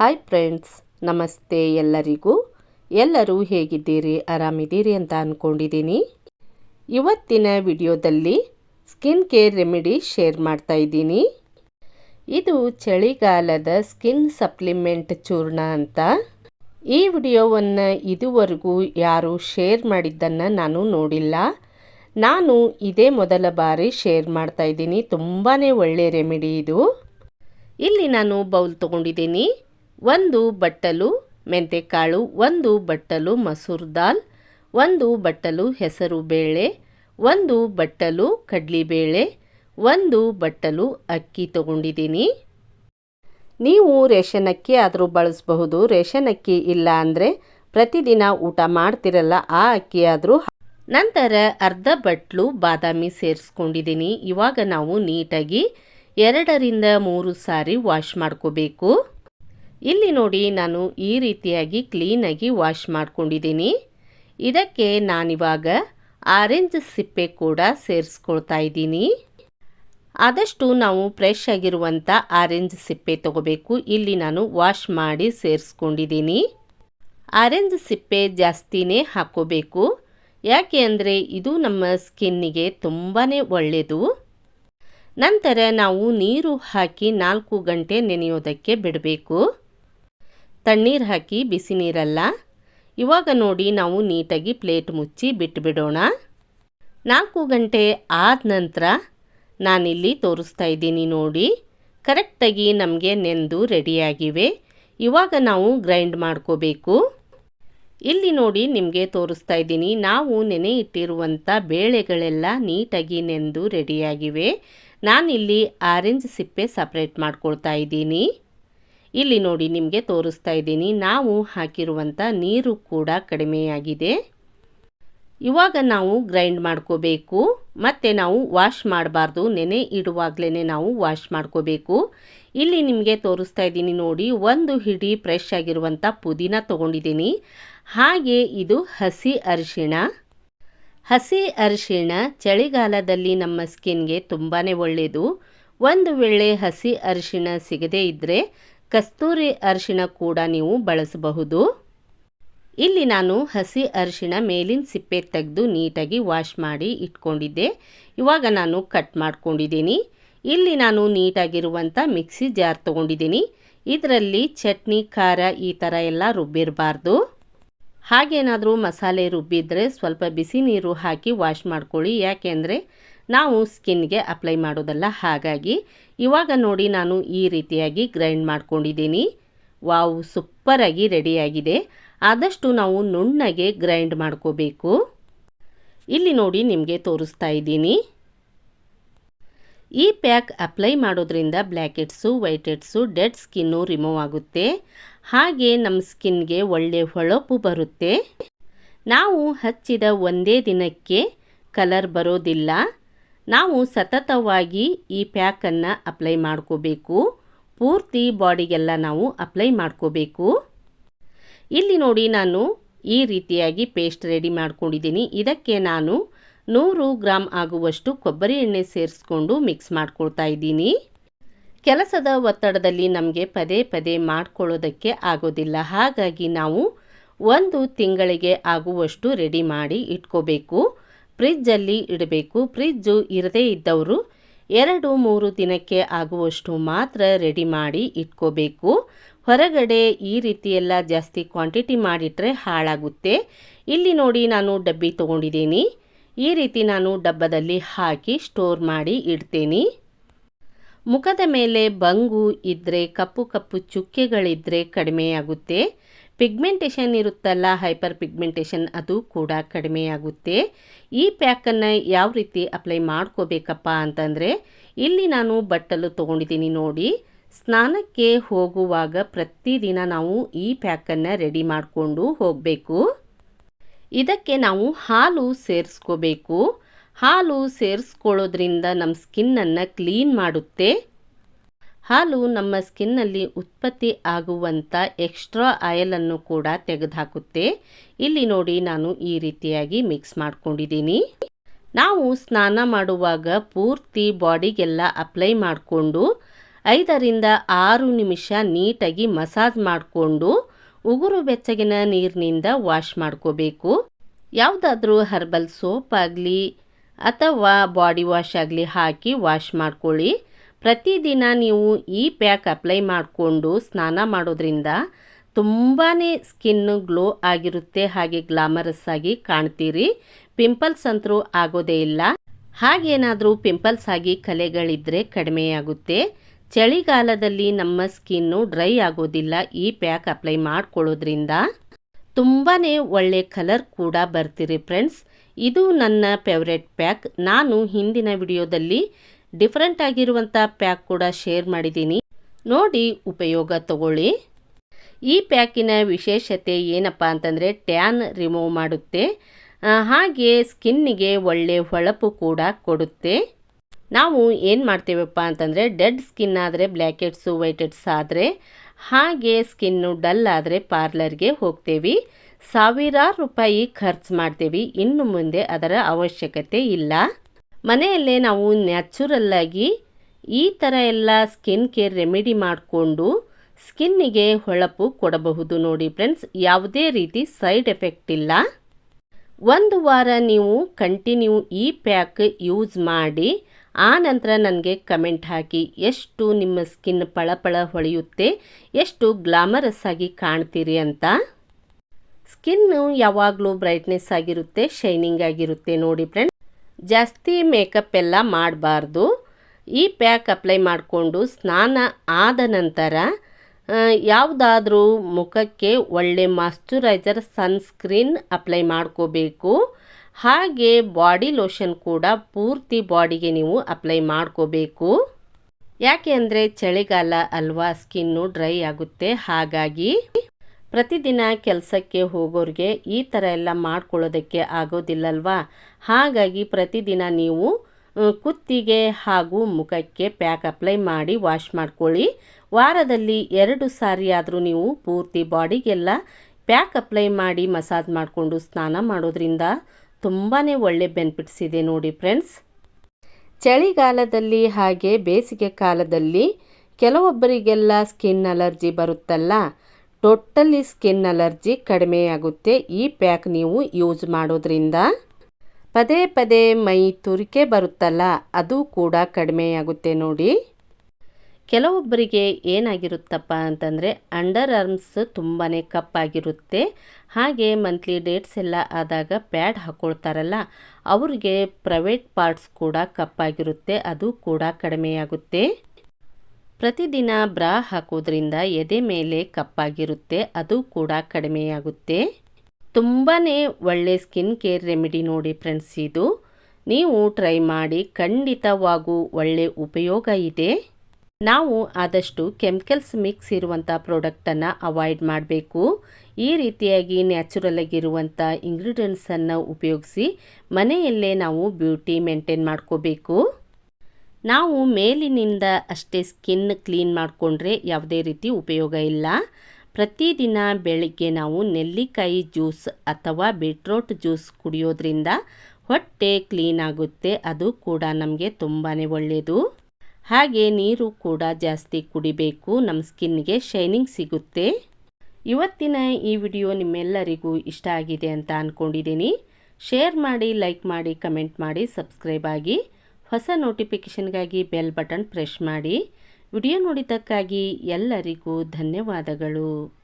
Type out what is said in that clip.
Hi friends ನಮಸ್ತೆ ಎಲ್ಲರಿಗೂ. ಎಲ್ಲರೂ ಹೇಗಿದ್ದೀರಿ? ಆರಾಮಿದ್ದೀರಿ ಅಂತ ಅಂದ್ಕೊಂಡಿದ್ದೀನಿ ಇವತ್ತಿನ ವಿಡಿಯೋದಲ್ಲಿ ಸ್ಕಿನ್ ಕೇರ್ ರೆಮಿಡಿ ಶೇರ್ ಮಾಡ್ತಾ ಇದ್ದೀನಿ. ಇದು ಚಳಿಗಾಲದ ಸ್ಕಿನ್ ಸಪ್ಲಿಮೆಂಟ್ ಚೂರ್ಣ ಅಂತ. ಈ ವಿಡಿಯೋವನ್ನು ಇದುವರೆಗೂ ಯಾರು ಶೇರ್ ಮಾಡಿದ್ದನ್ನು ನಾನು ನೋಡಿಲ್ಲ. ನಾನು ಇದೇ ಮೊದಲ ಬಾರಿ ಶೇರ್ ಮಾಡ್ತಾ ಇದ್ದೀನಿ. ತುಂಬಾ ಒಳ್ಳೆಯ ರೆಮಿಡಿ ಇದು. ಇಲ್ಲಿ ನಾನು ಬೌಲ್ ತೊಗೊಂಡಿದ್ದೀನಿ. ಒಂದು ಬಟ್ಟಲು ಮೆಂತೆಕಾಳು, ಒಂದು ಬಟ್ಟಲು ಮಸೂರ್ ದಾಲ್, ಒಂದು ಬಟ್ಟಲು ಹೆಸರು ಬೇಳೆ, ಒಂದು ಬಟ್ಟಲು ಕಡ್ಲಿಬೇಳೆ ಒಂದು ಬಟ್ಟಲು ಅಕ್ಕಿ ತಗೊಂಡಿದ್ದೀನಿ. ನೀವು ರೇಷನ್ ಅಕ್ಕಿ ಆದರೂ ಬಳಸಬಹುದು. ರೇಷನ್ ಅಕ್ಕಿ ಇಲ್ಲ ಅಂದರೆ ಪ್ರತಿದಿನ ಊಟ ಮಾಡ್ತಿರಲ್ಲ, ಆ ಅಕ್ಕಿ ಆದರೂ ನಂತರ ಅರ್ಧ ಬಟ್ಲು ಬಾದಾಮಿ ಸೇರಿಸ್ಕೊಂಡಿದ್ದೀನಿ. ಇವಾಗ ನಾವು ನೀಟಾಗಿ ಎರಡರಿಂದ ಮೂರು ಸಾರಿ ವಾಶ್ ಮಾಡ್ಕೋಬೇಕು. ಇಲ್ಲಿ ನೋಡಿ ನಾನು ಈ ರೀತಿಯಾಗಿ ಕ್ಲೀನಾಗಿ ವಾಶ್ ಮಾಡ್ಕೊಂಡಿದ್ದೀನಿ. ಇದಕ್ಕೆ ನಾನಿವಾಗ ಆರೆಂಜ್ ಸಿಪ್ಪೆ ಕೂಡ ಸೇರಿಸ್ಕೊಳ್ತಾ ಇದ್ದೀನಿ. ಆದಷ್ಟು ನಾವು ಫ್ರೆಶ್ ಆಗಿರುವಂಥ ಆರೆಂಜ್ ಸಿಪ್ಪೆ ತಗೋಬೇಕು. ಇಲ್ಲಿ ನಾನು ವಾಶ್ ಮಾಡಿ ಸೇರಿಸ್ಕೊಂಡಿದ್ದೀನಿ. ಆರೆಂಜ್ ಸಿಪ್ಪೆ ಜಾಸ್ತಿನೇ ಹಾಕೋಬೇಕು. ಯಾಕೆ ಅಂದರೆ ಇದು ನಮ್ಮ ಸ್ಕಿನ್ನಿಗೆ ತುಂಬಾ ಒಳ್ಳೆಯದು ನಂತರ ನಾವು ನೀರು ಹಾಕಿ ನಾಲ್ಕು ಗಂಟೆ ನೆನೆಯೋದಕ್ಕೆ ಬಿಡಬೇಕು. ತಣ್ಣೀರು ಹಾಕಿ ಬಿಸಿ ನೀರಲ್ಲ. ಇವಾಗ ನೋಡಿ ನಾವು ನೀಟಾಗಿ ಪ್ಲೇಟ್ ಮುಚ್ಚಿ ಬಿಟ್ಟುಬಿಡೋಣ ನಾಲ್ಕು ಗಂಟೆ ಆದ ನಂತರ ನಾನಿಲ್ಲಿ ತೋರಿಸ್ತಾ ಇದ್ದೀನಿ ನೋಡಿ. ಕರೆಕ್ಟಾಗಿ ನಮಗೆ ನೆಂದು ರೆಡಿಯಾಗಿವೆ. ಇವಾಗ ನಾವು ಗ್ರೈಂಡ್ ಮಾಡ್ಕೋಬೇಕು. ಇಲ್ಲಿ ನೋಡಿ ನಿಮಗೆ ತೋರಿಸ್ತಾ ಇದ್ದೀನಿ. ನಾವು ನೆನೆ ಇಟ್ಟಿರುವಂಥ ಬೇಳೆಗಳೆಲ್ಲ ನೀಟಾಗಿ ನೆಂದು ರೆಡಿಯಾಗಿವೆ. ನಾನಿಲ್ಲಿ ಆರೆಂಜ್ ಸಿಪ್ಪೆ ಸಪ್ರೇಟ್ ಮಾಡ್ಕೊಳ್ತಾ ಇದ್ದೀನಿ. ಇಲ್ಲಿ ನೋಡಿ ನಿಮಗೆ ತೋರಿಸ್ತಾ ಇದ್ದೀನಿ. ನಾವು ಹಾಕಿರುವಂಥ ನೀರು ಕೂಡ ಕಡಿಮೆಯಾಗಿದೆ. ಇವಾಗ ನಾವು ಗ್ರೈಂಡ್ ಮಾಡ್ಕೋಬೇಕು. ಮತ್ತು ನಾವು ವಾಶ್ ಮಾಡಬಾರ್ದು. ನೆನೆ ಇಡುವಾಗಲೇ ನಾವು ವಾಶ್ ಮಾಡ್ಕೋಬೇಕು. ಇಲ್ಲಿ ನಿಮಗೆ ತೋರಿಸ್ತಾ ಇದ್ದೀನಿ ನೋಡಿ, ಒಂದು ಹಿಡಿ ಫ್ರೆಶ್ ಆಗಿರುವಂಥ ಪುದೀನ ತೊಗೊಂಡಿದ್ದೀನಿ. ಹಾಗೆ ಇದು ಹಸಿ ಅರಿಶಿಣ. ಹಸಿ ಅರಿಶಿಣ ಚಳಿಗಾಲದಲ್ಲಿ ನಮ್ಮ ಸ್ಕಿನ್ಗೆ ತುಂಬಾ ಒಳ್ಳೆಯದು ಒಂದು ವೇಳೆ ಹಸಿ ಅರಿಶಿಣ ಸಿಗದೇ ಇದ್ದರೆ ಕಸ್ತೂರಿ ಅರಿಶಿಣ ಕೂಡ ನೀವು ಬಳಸಬಹುದು. ಇಲ್ಲಿ ನಾನು ಹಸಿ ಅರಿಶಿಣ ಮೇಲಿನ ಸಿಪ್ಪೆ ತೆಗೆದು ನೀಟಾಗಿ ವಾಶ್ ಮಾಡಿ ಇಟ್ಕೊಂಡಿದ್ದೆ. ಇವಾಗ ನಾನು ಕಟ್ ಮಾಡ್ಕೊಂಡಿದ್ದೀನಿ. ಇಲ್ಲಿ ನಾನು ನೀಟಾಗಿರುವಂಥ ಮಿಕ್ಸಿ ಜಾರ್ ತೊಗೊಂಡಿದ್ದೀನಿ. ಇದರಲ್ಲಿ ಚಟ್ನಿ, ಖಾರ ಈ ಥರ ಎಲ್ಲ ರುಬ್ಬಿರಬಾರ್ದು. ಹಾಗೇನಾದರೂ ಮಸಾಲೆ ರುಬ್ಬಿದ್ರೆ ಸ್ವಲ್ಪ ಬಿಸಿ ನೀರು ಹಾಕಿ ವಾಶ್ ಮಾಡ್ಕೊಳ್ಳಿ. ಯಾಕೆಂದರೆ ನಾವು ಸ್ಕಿನ್ಗೆ ಅಪ್ಲೈ ಮಾಡೋದಲ್ಲ, ಹಾಗಾಗಿ ಇವಾಗ ನೋಡಿ ನಾನು ಈ ರೀತಿಯಾಗಿ ಗ್ರೈಂಡ್ ಮಾಡ್ಕೊಂಡಿದ್ದೀನಿ. ವಾವು, ಸೂಪರಾಗಿ ರೆಡಿಯಾಗಿದೆ. ಆದಷ್ಟು ನಾವು ನುಣ್ಣಗೆ ಗ್ರೈಂಡ್ ಮಾಡ್ಕೋಬೇಕು. ಇಲ್ಲಿ ನೋಡಿ ನಿಮಗೆ ತೋರಿಸ್ತಾ ಇದ್ದೀನಿ. ಈ ಪ್ಯಾಕ್ ಅಪ್ಲೈ ಮಾಡೋದ್ರಿಂದ black heads white heads dead skin remove ಆಗುತ್ತೆ. ಹಾಗೆ ನಮ್ಮ ಸ್ಕಿನ್ಗೆ ಒಳ್ಳೆ ಹೊಳಪು ಬರುತ್ತೆ. ನಾವು ಹಚ್ಚಿದ ಒಂದೇ ದಿನಕ್ಕೆ ಕಲರ್ ಬರೋದಿಲ್ಲ. ನಾವು ಸತತವಾಗಿ ಈ ಪ್ಯಾಕನ್ನು ಅಪ್ಲೈ ಮಾಡ್ಕೋಬೇಕು. ಪೂರ್ತಿ ಬಾಡಿಗೆಲ್ಲ ನಾವು ಅಪ್ಲೈ ಮಾಡ್ಕೋಬೇಕು. ಇಲ್ಲಿ ನೋಡಿ ನಾನು ಈ ರೀತಿಯಾಗಿ ಪೇಸ್ಟ್ ರೆಡಿ ಮಾಡ್ಕೊಂಡಿದ್ದೀನಿ. ಇದಕ್ಕೆ ನಾನು ನೂರು ಗ್ರಾಮ್ ಆಗುವಷ್ಟು ಕೊಬ್ಬರಿ ಎಣ್ಣೆ ಸೇರಿಸ್ಕೊಂಡು ಮಿಕ್ಸ್ ಮಾಡ್ಕೊಳ್ತಾ ಇದ್ದೀನಿ. ಕೆಲಸದ ಒತ್ತಡದಲ್ಲಿ ನಮಗೆ ಪದೇ ಪದೇ ಮಾಡ್ಕೊಳ್ಳೋದಕ್ಕೆ ಆಗೋದಿಲ್ಲ. ಹಾಗಾಗಿ ನಾವು ಒಂದು ತಿಂಗಳಿಗೆ ಆಗುವಷ್ಟು ರೆಡಿ ಮಾಡಿ ಇಟ್ಕೋಬೇಕು. ಫ್ರಿಜ್ಜಲ್ಲಿ ಇಡಬೇಕು. ಫ್ರಿಜ್ಜು ಇರದೇ ಇದ್ದವರು ಎರಡು ಮೂರು ದಿನಕ್ಕೆ ಆಗುವಷ್ಟು ಮಾತ್ರ ರೆಡಿ ಮಾಡಿ ಇಟ್ಕೋಬೇಕು. ಹೊರಗಡೆ ಈ ರೀತಿಯೆಲ್ಲ ಜಾಸ್ತಿ ಕ್ವಾಂಟಿಟಿ ಮಾಡಿಟ್ರೆ ಹಾಳಾಗುತ್ತೆ. ಇಲ್ಲಿ ನೋಡಿ ನಾನು ಡಬ್ಬಿ ತೊಗೊಂಡಿದ್ದೀನಿ. ಈ ರೀತಿ ನಾನು ಡಬ್ಬದಲ್ಲಿ ಹಾಕಿ ಸ್ಟೋರ್ ಮಾಡಿ ಇಡ್ತೀನಿ. ಮುಖದ ಮೇಲೆ ಬಂಗು ಇದ್ದರೆ ಕಪ್ಪು ಕಪ್ಪು ಚುಕ್ಕೆಗಳಿದ್ದರೆ ಕಡಿಮೆಯಾಗುತ್ತೆ. ಪಿಗ್ಮೆಂಟೇಷನ್ ಇರುತ್ತಲ್ಲ ಹೈಪರ್ ಪಿಗ್ಮೆಂಟೇಷನ್ ಅದು ಕೂಡ ಕಡಿಮೆಯಾಗುತ್ತೆ ಈ ಪ್ಯಾಕನ್ನು ಯಾವ ರೀತಿ ಅಪ್ಲೈ ಮಾಡ್ಕೋಬೇಕಪ್ಪ ಅಂತಂದರೆ, ಇಲ್ಲಿ ನಾನು ಬಟ್ಟಲು ತೊಗೊಂಡಿದ್ದೀನಿ ನೋಡಿ. ಸ್ನಾನಕ್ಕೆ ಹೋಗುವಾಗ ಪ್ರತಿದಿನ ನಾವು ಈ ಪ್ಯಾಕನ್ನು ರೆಡಿ ಮಾಡಿಕೊಂಡು ಹೋಗಬೇಕು. ಇದಕ್ಕೆ ನಾವು ಹಾಲು ಸೇರಿಸ್ಕೋಬೇಕು. ಹಾಲು ಸೇರಿಸ್ಕೊಳ್ಳೋದ್ರಿಂದ ನಮ್ಮ ಸ್ಕಿನ್ನನ್ನು ಕ್ಲೀನ್ ಮಾಡುತ್ತೆ. ಹಾಲು ನಮ್ಮ ಸ್ಕಿನ್ನಲ್ಲಿ ಉತ್ಪತ್ತಿ ಆಗುವಂಥ ಎಕ್ಸ್ಟ್ರಾ ಆಯಲನ್ನು ಕೂಡ ತೆಗೆದುಹಾಕುತ್ತೆ. ಇಲ್ಲಿ ನೋಡಿ ನಾನು ಈ ರೀತಿಯಾಗಿ ಮಿಕ್ಸ್ ಮಾಡ್ಕೊಂಡಿದ್ದೀನಿ. ನಾವು ಸ್ನಾನ ಮಾಡುವಾಗ ಪೂರ್ತಿ ಬಾಡಿಗೆಲ್ಲ ಅಪ್ಲೈ ಮಾಡಿಕೊಂಡು ಐದರಿಂದ ಆರು ನಿಮಿಷ ನೀಟಾಗಿ ಮಸಾಜ್ ಮಾಡಿಕೊಂಡು ಉಗುರು ಬೆಚ್ಚಗಿನ ನೀರಿನಿಂದ ವಾಶ್ ಮಾಡ್ಕೋಬೇಕು. ಯಾವುದಾದ್ರೂ ಹರ್ಬಲ್ ಸೋಪ್ ಆಗಲಿ ಅಥವಾ ಬಾಡಿ ವಾಶ್ ಆಗಲಿ ಹಾಕಿ ವಾಶ್ ಮಾಡ್ಕೊಳ್ಳಿ. ಪ್ರತಿದಿನ ನೀವು ಈ ಪ್ಯಾಕ್ ಅಪ್ಲೈ ಮಾಡಿಕೊಂಡು ಸ್ನಾನ ಮಾಡೋದ್ರಿಂದ ತುಂಬಾ ಸ್ಕಿನ್ ಗ್ಲೋ ಆಗಿರುತ್ತೆ, ಹಾಗೆ ಗ್ಲಾಮರಸ್ ಆಗಿ ಕಾಣ್ತೀರಿ. ಪಿಂಪಲ್ಸ್ ಅಂತರೂ ಆಗೋದೇ ಇಲ್ಲ. ಹಾಗೇನಾದರೂ ಪಿಂಪಲ್ಸ್ ಆಗಿ ಕಲೆಗಳಿದ್ದರೆ ಕಡಿಮೆಯಾಗುತ್ತೆ ಚಳಿಗಾಲದಲ್ಲಿ ನಮ್ಮ ಸ್ಕಿನ್ನು ಡ್ರೈ ಆಗೋದಿಲ್ಲ ಈ ಪ್ಯಾಕ್ ಅಪ್ಲೈ ಮಾಡ್ಕೊಳ್ಳೋದ್ರಿಂದ. ತುಂಬಾ ಒಳ್ಳೆ ಕಲರ್ ಕೂಡ ಬರ್ತೀರಿ ಫ್ರೆಂಡ್ಸ್. ಇದು ನನ್ನ ಫೇವ್ರೆಟ್ ಪ್ಯಾಕ್. ನಾನು ಹಿಂದಿನ ವಿಡಿಯೋದಲ್ಲಿ ಡಿಫ್ರೆಂಟ್ ಆಗಿರುವಂಥ ಪ್ಯಾಕ್ ಕೂಡ ಶೇರ್ ಮಾಡಿದ್ದೀನಿ. ನೋಡಿ, ಉಪಯೋಗ ತಗೊಳ್ಳಿ. ಈ ಪ್ಯಾಕಿನ ವಿಶೇಷತೆ ಏನಪ್ಪ ಅಂತಂದರೆ ಟ್ಯಾನ್ ರಿಮೂವ್ ಮಾಡುತ್ತೆ. ಹಾಗೆ ಸ್ಕಿನ್ನಿಗೆ ಒಳ್ಳೆ ಹೊಳಪು ಕೂಡ ಕೊಡುತ್ತೆ. ನಾವು ಏನು ಮಾಡ್ತೇವಪ್ಪ ಅಂತಂದರೆ ಡೆಡ್ ಸ್ಕಿನ್ ಆದರೆ ಬ್ಲ್ಯಾಕೆಟ್ಸು ವೈಟೆಡ್ಸ್ ವೈಟ್ ಆದರೆ, ಹಾಗೆ ಸ್ಕಿನ್ನು ಡಲ್ ಆದರೆ ಪಾರ್ಲರ್ಗೆ ಹೋಗ್ತೇವೆ. ಸಾವಿರಾರು ರೂಪಾಯಿ ಖರ್ಚು ಮಾಡ್ತೇವೆ. ಇನ್ನು ಮುಂದೆ ಅದರ ಅವಶ್ಯಕತೆ ಇಲ್ಲ. ಮನೆಯಲ್ಲೇ ನಾವು ನ್ಯಾಚುರಲ್ಲಾಗಿ ಈ ಥರ ಎಲ್ಲ ಸ್ಕಿನ್ ಕೇರ್ ರೆಮಿಡಿ ಮಾಡಿಕೊಂಡು ಸ್ಕಿನ್ನಿಗೆ ಹೊಳಪು ಕೊಡಬಹುದು ನೋಡಿ ಫ್ರೆಂಡ್ಸ್. ಯಾವುದೇ ರೀತಿ ಸೈಡ್ ಎಫೆಕ್ಟ್ ಇಲ್ಲ. ಒಂದು ವಾರ ನೀವು ಕಂಟಿನ್ಯೂ ಈ ಪ್ಯಾಕ್ ಯೂಸ್ ಮಾಡಿ, ಆ ನಂತರ ನನಗೆ ಕಮೆಂಟ್ ಹಾಕಿ ಎಷ್ಟು ನಿಮ್ಮ ಸ್ಕಿನ್ ಪಳಪಳ ಹೊಳೆಯುತ್ತೆ, ಎಷ್ಟು ಗ್ಲಾಮರಸ್ ಆಗಿ ಕಾಣ್ತೀರಿ ಅಂತ. ಸ್ಕಿನ್ನು ಯಾವಾಗಲೂ ಬ್ರೈಟ್ನೆಸ್ ಆಗಿರುತ್ತೆ, ಶೈನಿಂಗ್ ಆಗಿರುತ್ತೆ ನೋಡಿ ಫ್ರೆಂಡ್ಸ್. ಜಾಸ್ತಿ ಮೇಕಪ್ ಎಲ್ಲ ಮಾಡಬಾರ್ದು. ಈ ಪ್ಯಾಕ್ ಅಪ್ಲೈ ಮಾಡಿಕೊಂಡು ಸ್ನಾನ ಆದ ನಂತರ ಯಾವುದಾದ್ರೂ ಮುಖಕ್ಕೆ ಒಳ್ಳೆ ಮಾಯ್ಶ್ಚರೈಸರ್ ಸನ್ಸ್ಕ್ರೀನ್ ಅಪ್ಲೈ ಮಾಡ್ಕೋಬೇಕು. ಹಾಗೆ ಬಾಡಿ ಲೋಷನ್ ಕೂಡ ಪೂರ್ತಿ ಬಾಡಿಗೆ ನೀವು ಅಪ್ಲೈ ಮಾಡ್ಕೋಬೇಕು. ಯಾಕೆ ಅಂದರೆ ಚಳಿಗಾಲ ಅಲ್ವಾ, ಸ್ಕಿನ್ನು ಡ್ರೈ ಆಗುತ್ತೆ. ಹಾಗಾಗಿ ಪ್ರತಿದಿನ ಕೆಲಸಕ್ಕೆ ಹೋಗೋರಿಗೆ ಈ ಥರ ಎಲ್ಲ ಮಾಡ್ಕೊಳ್ಳೋದಕ್ಕೆ ಆಗೋದಿಲ್ಲಲ್ವಾ? ಹಾಗಾಗಿ ಪ್ರತಿದಿನ ನೀವು ಕುತ್ತಿಗೆ ಹಾಗೂ ಮುಖಕ್ಕೆ ಪ್ಯಾಕ್ ಅಪ್ಲೈ ಮಾಡಿ ವಾಶ್ ಮಾಡ್ಕೊಳ್ಳಿ. ವಾರದಲ್ಲಿ ಎರಡು ಸಾರಿ ಆದರೂ ನೀವು ಪೂರ್ತಿ ಬಾಡಿಗೆಲ್ಲ ಪ್ಯಾಕ್ ಅಪ್ಲೈ ಮಾಡಿ ಮಸಾಜ್ ಮಾಡಿಕೊಂಡು ಸ್ನಾನ ಮಾಡೋದ್ರಿಂದ ತುಂಬಾ ಒಳ್ಳೆ ಬೆನಿಫಿಟ್ಸ್ ಇದೆ ನೋಡಿ ಫ್ರೆಂಡ್ಸ್. ಚಳಿಗಾಲದಲ್ಲಿ ಹಾಗೆ ಬೇಸಿಗೆ ಕಾಲದಲ್ಲಿ ಕೆಲವೊಬ್ಬರಿಗೆಲ್ಲ ಸ್ಕಿನ್ ಅಲರ್ಜಿ ಬರುತ್ತಲ್ಲ ಟೋಟಲಿ ಸ್ಕಿನ್ ಅಲರ್ಜಿ ಕಡಿಮೆಯಾಗುತ್ತೆ ಈ ಪ್ಯಾಕ್ ನೀವು ಯೂಸ್ ಮಾಡೋದ್ರಿಂದ. ಪದೇ ಪದೇ ಮೈ ತುರಿಕೆ ಬರುತ್ತಲ್ಲ, ಅದು ಕೂಡ ಕಡಿಮೆಯಾಗುತ್ತೆ ನೋಡಿ. ಕೆಲವೊಬ್ಬರಿಗೆ ಏನಾಗಿರುತ್ತಪ್ಪ ಅಂತಂದರೆ ಅಂಡರ್ ಆರ್ಮ್ಸ್ ತುಂಬಾ ಕಪ್ಪಾಗಿರುತ್ತೆ ಹಾಗೆ ಮಂತ್ಲಿ ಡೇಟ್ಸ್ ಎಲ್ಲ ಆದಾಗ ಪ್ಯಾಡ್ ಹಾಕ್ಕೊಳ್ತಾರಲ್ಲ ಅವ್ರಿಗೆ ಪ್ರೈವೇಟ್ ಪಾರ್ಟ್ಸ್ ಕೂಡ ಕಪ್ಪಾಗಿರುತ್ತೆ ಅದು ಕೂಡ ಕಡಿಮೆಯಾಗುತ್ತೆ. ಪ್ರತಿದಿನ ಬ್ರಾ ಹಾಕೋದ್ರಿಂದ ಎದೆ ಮೇಲೆ ಕಪ್ಪಾಗಿರುತ್ತೆ, ಅದು ಕೂಡ ಕಡಿಮೆಯಾಗುತ್ತೆ. ತುಂಬಾ ಒಳ್ಳೆ ಸ್ಕಿನ್ ಕೇರ್ ರೆಮಿಡಿ ನೋಡಿ ಫ್ರೆಂಡ್ಸ್ ಇದು. ನೀವು ಟ್ರೈ ಮಾಡಿ, ಖಂಡಿತವಾಗೂ ಒಳ್ಳೆ ಉಪಯೋಗ ಇದೆ. ನಾವು ಆದಷ್ಟು ಕೆಮಿಕಲ್ಸ್ ಮಿಕ್ಸ್ ಇರುವಂಥ ಪ್ರಾಡಕ್ಟನ್ನು ಅವಾಯ್ಡ್ ಮಾಡಬೇಕು. ಈ ರೀತಿಯಾಗಿ ನ್ಯಾಚುರಲ್ ಆಗಿರುವಂಥ ಇಂಗ್ರೀಡಿಯೆಂಟ್ಸನ್ನು ಉಪಯೋಗಿಸಿ ಮನೆಯಲ್ಲೇ ನಾವು ಬ್ಯೂಟಿ ಮೇಂಟೈನ್ ಮಾಡ್ಕೋಬೇಕು. ನಾವು ಮೇಲಿನಿಂದ ಅಷ್ಟೇ ಸ್ಕಿನ್ ಕ್ಲೀನ್ ಮಾಡಿಕೊಂಡ್ರೆ ಯಾವುದೇ ರೀತಿ ಉಪಯೋಗ ಇಲ್ಲ. ಪ್ರತಿದಿನ ಬೆಳಿಗ್ಗೆ ನಾವು ನೆಲ್ಲಿಕಾಯಿ ಜ್ಯೂಸ್ ಅಥವಾ ಬೀಟ್ರೋಟ್ ಜ್ಯೂಸ್ ಕುಡಿಯೋದ್ರಿಂದ ಹೊಟ್ಟೆ ಕ್ಲೀನ್ ಆಗುತ್ತೆ. ಅದು ಕೂಡ ನಮಗೆ ತುಂಬಾ ಒಳ್ಳೆಯದು ಹಾಗೆ ನೀರು ಕೂಡ ಜಾಸ್ತಿ ಕುಡಿಬೇಕು. ನಮ್ಮ ಸ್ಕಿನ್ಗೆ ಶೈನಿಂಗ್ ಸಿಗುತ್ತೆ. ಇವತ್ತಿನ ಈ ವಿಡಿಯೋ ನಿಮ್ಮೆಲ್ಲರಿಗೂ ಇಷ್ಟ ಆಗಿದೆ ಅಂತ ಅಂದ್ಕೊಂಡಿದ್ದೀನಿ ಶೇರ್ ಮಾಡಿ ಲೈಕ್ ಮಾಡಿ ಕಮೆಂಟ್ ಮಾಡಿ ಸಬ್ಸ್ಕ್ರೈಬ್ ಆಗಿ. ಹೊಸ ನೋಟಿಫಿಕೇಷನ್ಗಾಗಿ ಬೆಲ್ ಬಟನ್ ಪ್ರೆಸ್ ಮಾಡಿ ವಿಡಿಯೋ ನೋಡಿದ್ದಕ್ಕಾಗಿ ಎಲ್ಲರಿಗೂ ಧನ್ಯವಾದಗಳು.